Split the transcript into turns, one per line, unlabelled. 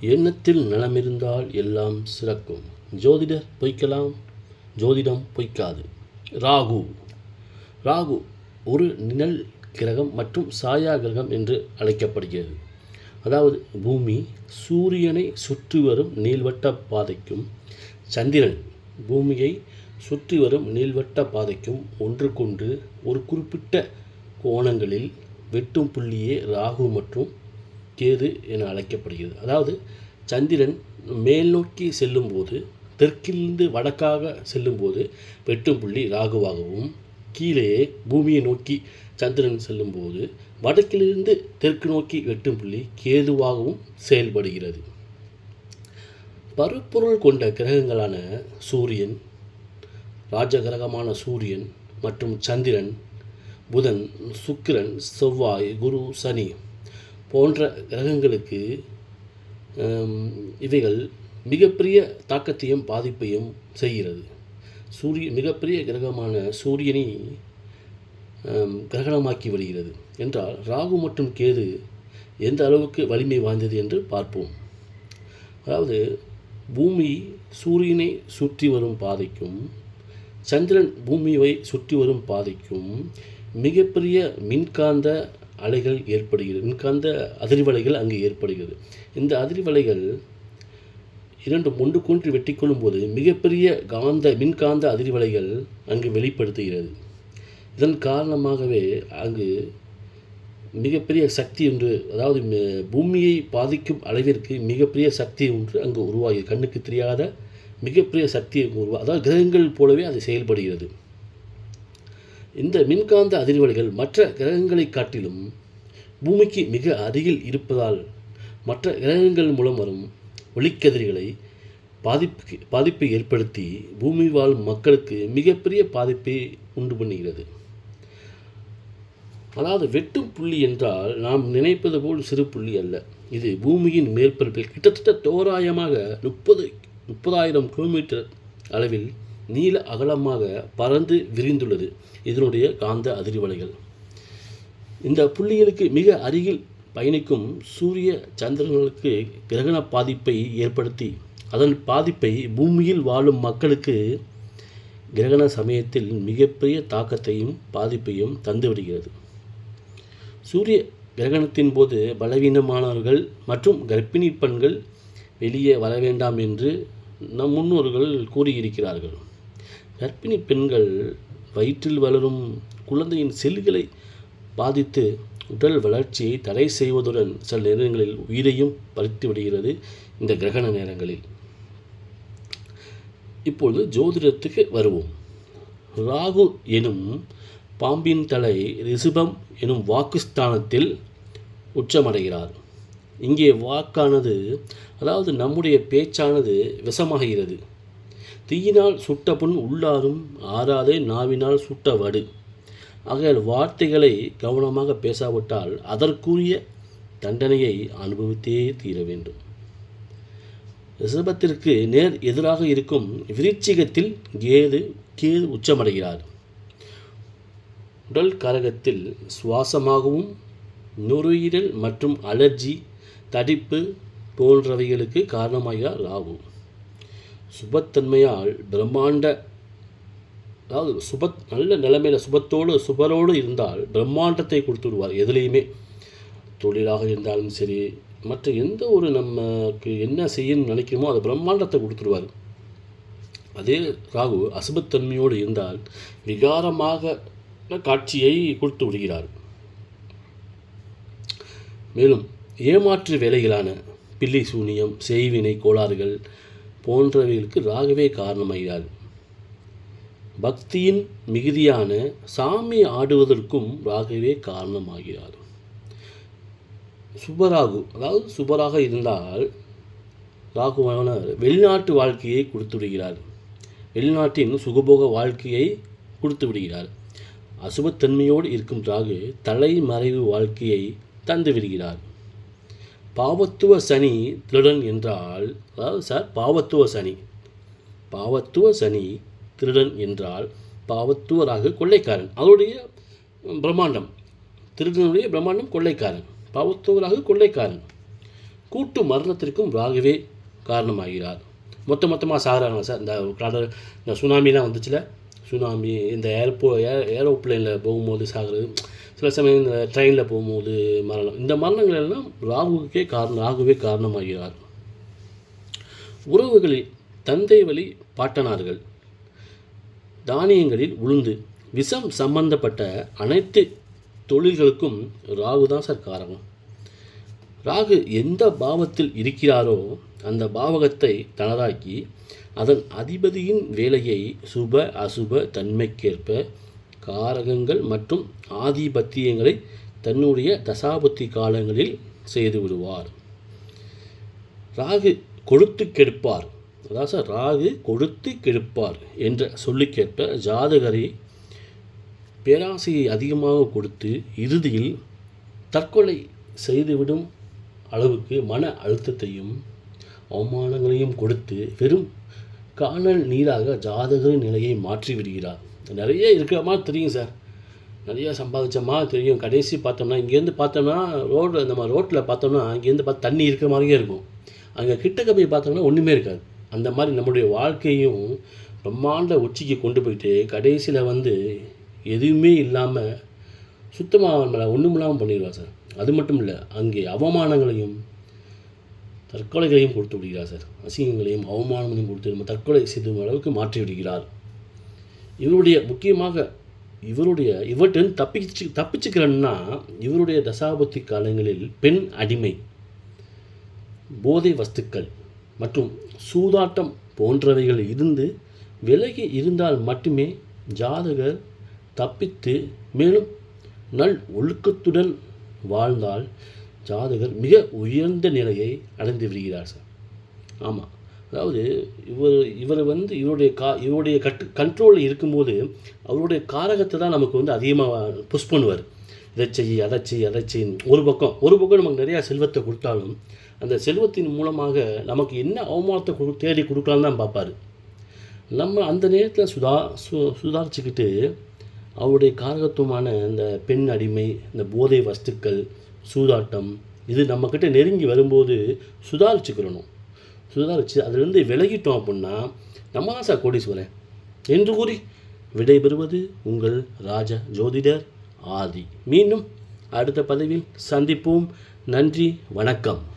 எண்ணத்தில் நலமிருந்தால் எல்லாம் சிறக்கும். ஜோதிடர் பொய்க்கலாம் ஜோதிடம் பொய்க்காது. ராகு. ராகு ஒரு நிழல் கிரகம் மற்றும் சாயா கிரகம் என்று அழைக்கப்படுகிறது. அதாவது பூமி சூரியனை சுற்றி வரும் நீள்வட்ட பாதைக்கும் சந்திரன் பூமியை சுற்றி வரும் நீள்வட்ட பாதைக்கும் ஒன்றுக்கொன்று ஒரு குறிப்பிட்ட கோணங்களில் வெட்டும் புள்ளியே ராகு மற்றும் கேது என அழைக்கப்படுகிறது. அதாவது சந்திரன் மேல் நோக்கி செல்லும்போது தெற்கிலிருந்து வடக்காக செல்லும்போது வெட்டும் புள்ளி ராகுவாகவும் கீழே பூமியை நோக்கி சந்திரன் செல்லும்போது வடக்கிலிருந்து தெற்கு நோக்கி வெட்டும் புள்ளி கேதுவாகவும் செயல்படுகிறது. பருப்பொருள் கொண்ட கிரகங்களான சூரியன் ராஜகிரகமான சூரியன் மற்றும் சந்திரன் புதன் சுக்கிரன் செவ்வாய் குரு சனி போன்ற கிரகங்களுக்கு இவைகள் மிகப்பெரிய தாக்கத்தையும் பாதிப்பையும் செய்கிறது. சூரிய மிகப்பெரிய கிரகமான சூரியனை கிரகணமாக்கி வருகிறது. என்றால் ராகு மற்றும் கேது எந்த அளவுக்கு வலிமை வாய்ந்தது என்று பார்ப்போம். அதாவது பூமி சூரியனை சுற்றி வரும் பாதைக்கும் சந்திரன் பூமியை சுற்றி வரும் பாதைக்கும் மிகப்பெரிய மின்காந்த அலைகள் ஏற்படுகிறது. மின்காந்த அதிர்வலைகள் அங்கு ஏற்படுகிறது. இந்த அதிர்வலைகள் இரண்டும் ஒன்றுக்கொன்று வெட்டி கொள்ளும்போது மிகப்பெரிய காந்த மின்காந்த அதிர்வலைகள் அங்கு வெளிப்படுத்துகிறது. இதன் காரணமாகவே அங்கு மிகப்பெரிய சக்தி ஒன்று அதாவது பூமியை பாதிக்கும் அளவிற்கு மிகப்பெரிய சக்தி ஒன்று அங்கு உருவாகி கண்ணுக்கு தெரியாத மிகப்பெரிய சக்தி உருவா அதாவது கிரகங்கள் போலவே அது செயல்படுகிறது. இந்த மின்காந்த அதிர்வலைகள் மற்ற கிரகங்களை காட்டிலும் பூமிக்கு மிக அருகில் இருப்பதால் மற்ற கிரகங்கள் மூலம் வரும் ஒளிக்கதிர்களை பாதிப்பு பாதிப்பை ஏற்படுத்தி பூமி வாழும் மக்களுக்கு மிகப்பெரிய பாதிப்பை உண்டு பண்ணுகிறது. அதாவது வெட்டும் புள்ளி என்றால் நாம் நினைப்பது போல் சிறு புள்ளி அல்ல. இது பூமியின் மேற்பரப்பில் கிட்டத்தட்ட தோராயமாக முப்பது முப்பதாயிரம் கிலோமீட்டர் அளவில் நீல அகலமாக பறந்து விரிந்துள்ளது. இதனுடைய காந்த அதிர்வலைகள். இந்த புள்ளிகளுக்கு மிக அருகில் பயணிக்கும் சூரிய சந்திரன்களுக்கு கிரகண பாதிப்பை ஏற்படுத்தி அதன் பாதிப்பை பூமியில் வாழும் மக்களுக்கு கிரகண சமயத்தில் மிகப்பெரிய தாக்கத்தையும் பாதிப்பையும் தந்துவிடுகிறது சூரிய கிரகணத்தின் போது பலவீனமானவர்கள் மற்றும் கர்ப்பிணி பெண்கள் வெளியே வர வேண்டாம் என்று நம் முன்னோர்கள் கூறியிருக்கிறார்கள். கர்ப்பிணி பெண்கள் வயிற்றில் வளரும் குழந்தையின் செல்களை பாதித்து உடல் வளர்ச்சியை தடை செய்வதுடன் சில நேரங்களில் உயிரையும் பறித்து விடுகிறது இந்த கிரகண நேரங்களில். இப்பொழுது ஜோதிடத்துக்கு வருவோம். ராகு எனும் பாம்பின் தலை ரிஷபம் எனும் வாக்குஸ்தானத்தில் உச்சமடைகிறார். இங்கே வாக்கானது அதாவது நம்முடைய பேச்சானது விஷமாகிறது. தீயினால் சுட்ட புண் உள்ளாரும் ஆறாதே நாவினால் சுட்ட வடு. ஆகையால் வார்த்தைகளை கவனமாக பேசாவிட்டால் அதற்குரிய தண்டனையை அனுபவித்தே தீர வேண்டும். ரிஷபத்திற்கு நேர் எதிராக இருக்கும் விருச்சிகத்தில் கேது கேது உச்சமடைகிறார். உடல் கரகத்தில் சுவாசமாகவும் நுரையீரல் மற்றும் அலர்ஜி தடிப்பு போன்றவைகளுக்கு காரணமாக ராகு. சுபத்தன்மையால் பிரம்மாண்ட அதாவது சுப நல்ல நிலைமையில் சுபத்தோடு சுபரோடு இருந்தால் பிரம்மாண்டத்தை கொடுத்து விடுவார் எதுலேயுமே. தொழிலாக இருந்தாலும் சரி மற்ற எந்த ஒரு நமக்கு என்ன செய்யணும்னு நினைக்கிறோமோ அதை பிரம்மாண்டத்தை கொடுத்துருவார் அதே ராகு அசுபத்தன்மையோடு இருந்தால் விகாரமாக காட்சியை கொடுத்து விடுகிறார். மேலும் ஏமாற்று வேலைகளான பில்லி சூனியம் செய்வினை கோளாறுகள் போன்றவைகளுக்கு ராகவே காரணமாகிறார் பக்தியின் மிகுதியான சாமி ஆடுவதற்கும் ராகவே காரணமாகிறார். சுபராகு அதாவது சுபராக இருந்தால் ராகுவானவர் வெளிநாட்டு வாழ்க்கையை கொடுத்து விடுகிறார் வெளிநாட்டின் சுகபோக வாழ்க்கையை கொடுத்து விடுகிறார் அசுபத்தன்மையோடு இருக்கும் ராகு தலைமறைவு வாழ்க்கையை தந்து விடுகிறார் பாவத்துவ சனி திருடன் என்றால் அதாவது சார் பாவத்துவ சனி. பாவத்துவ சனி திருடன் என்றால் பாவத்துவ ராகு கொள்ளைக்காரன். அவருடைய பிரம்மாண்டம் திருடனுடைய பிரம்மாண்டம் கொள்ளைக்காரன். பாவத்துவ ராகு கொள்ளைக்காரன். கூட்டு மரணத்திற்கும் ராகுவே காரணமாகிறார். மொத்த மொத்தமாக சாகிறாங்க சார் இந்த கடல் இந்த சுனாமிலாம் வந்துச்சுல? சுனாமி இந்த ஏர்போ ஏ ஏரோப்ளேனில் போகும்போது சாகிறது சில சமயம் இந்த ட்ரெயினில் போகும்போது மரணம். இந்த மரணங்கள் எல்லாம் ராகுவுக்கே காரணம் ராகுவே காரணமாகிறார். உறவுகளில் தந்தை வழி பாட்டனார்கள். தானியங்களில் உளுந்து விஷம் சம்பந்தப்பட்ட அனைத்து தொழில்களுக்கும் ராகு தான் சார் காரணம். ராகு எந்த பாவத்தில் இருக்கிறாரோ அந்த பாவகத்தை தனதாக்கி அதன் அதிபதியின் வேலையை சுப அசுப தன்மைக்கேற்ப காரகங்கள் மற்றும் ஆதிபத்தியங்களை தன்னுடைய தசாபுத்தி காலங்களில் செய்து விடுவார். ராகு கொடுத்து கெடுப்பார். அதாவது சார் ராகு கொடுத்து கெடுப்பார் என்ற சொல்லுக்கேற்ப ஜாதகரை பேராசையை அதிகமாக கொடுத்து இறுதியில் தற்கொலை செய்துவிடும் அளவுக்கு மன அழுத்தத்தையும் அவமானங்களையும் கொடுத்து வெறும் காணல் நீராக ஜாதகரின் நிலையை மாற்றி விடுகிறார். நிறைய இருக்கிற மாதிரி தெரியும் சார். நிறைய சம்பாதிச்ச மாதிரி தெரியும். கடைசி பார்த்தோம்னா இங்கேருந்து பார்த்தோம்னா ரோடு நம்ம ரோட்டில் பார்த்தோம்னா இங்கேருந்து பார்த்து தண்ணி இருக்கிற மாதிரியே இருக்கும். அங்கே கிட்டக்க போய் பார்த்தோம்னா ஒன்றுமே இருக்காது. அந்த மாதிரி நம்முடைய வாழ்க்கையும் பிரம்மாண்ட உச்சிக்கு கொண்டு போயிட்டு கடைசியில் வந்து எதுவுமே இல்லாமல் சுத்தமாக நம்மளை ஒன்றும் இல்லாமல் பண்ணிடுவார் சார். அது மட்டும் இல்லை அங்கே அவமானங்களையும் தற்கொலைகளையும் கொடுத்து விடுகிறார் சார். அசிங்கங்களையும் அவமானங்களையும் கொடுத்து நம்ம தற்கொலை செய்தும் அளவுக்கு மாற்றி விடுகிறார். இவருடைய முக்கியமாக இவருடைய இவர்கிட்ட தப்பிச்சு தப்பிச்சுக்கிறன்னா இவருடைய தசாபத்தி காலங்களில் பெண் அடிமை போதை வஸ்துக்கள் மற்றும் சூதாட்டம் போன்றவைகள் இருந்து விலகி இருந்தால் மட்டுமே ஜாதகர் தப்பித்து மேலும் நல் ஒழுக்கத்துடன் வாழ்ந்தால் ஜாதகர் மிக உயர்ந்த நிலையை அடைந்து விடுகிறார் சார். ஆமாம் அதாவது இவர் இவர் வந்து இவருடைய கா இவருடைய கட்டு கண்ட்ரோலில் இருக்கும்போது அவருடைய காரகத்தை தான் நமக்கு வந்து அதிகமாக புஷ் பண்ணுவார். இதை செய் அதை செய் அதை செய் ஒரு பக்கம் ஒரு பக்கம் நமக்கு நிறையா செல்வத்தை கொடுத்தாலும் அந்த செல்வத்தின் மூலமாக நமக்கு என்ன அவமானத்தை கொடு தேடி கொடுக்கலான்னு தான் பார்ப்பார். நம்ம அந்த நேரத்தில் சுதா சு சுதாரிச்சுக்கிட்டு அவருடைய காரகத்துவமான இந்த பெண் அடிமை இந்த போதை வஸ்துக்கள் சூதாட்டம் இது நம்மக்கிட்ட நெருங்கி வரும்போது சுதாரிச்சுக்கிறணும். சுதாரித்து அதிலிருந்து விலகிட்டோம் அப்படின்னா நம்ம தான் சார் கோடீஸ்வரன். என்று கூறி விடைபெறுவது உங்கள் ராஜ ஜோதிடர் ஆதி. மீண்டும் அடுத்த பதவியில் சந்திப்போம். நன்றி வணக்கம்.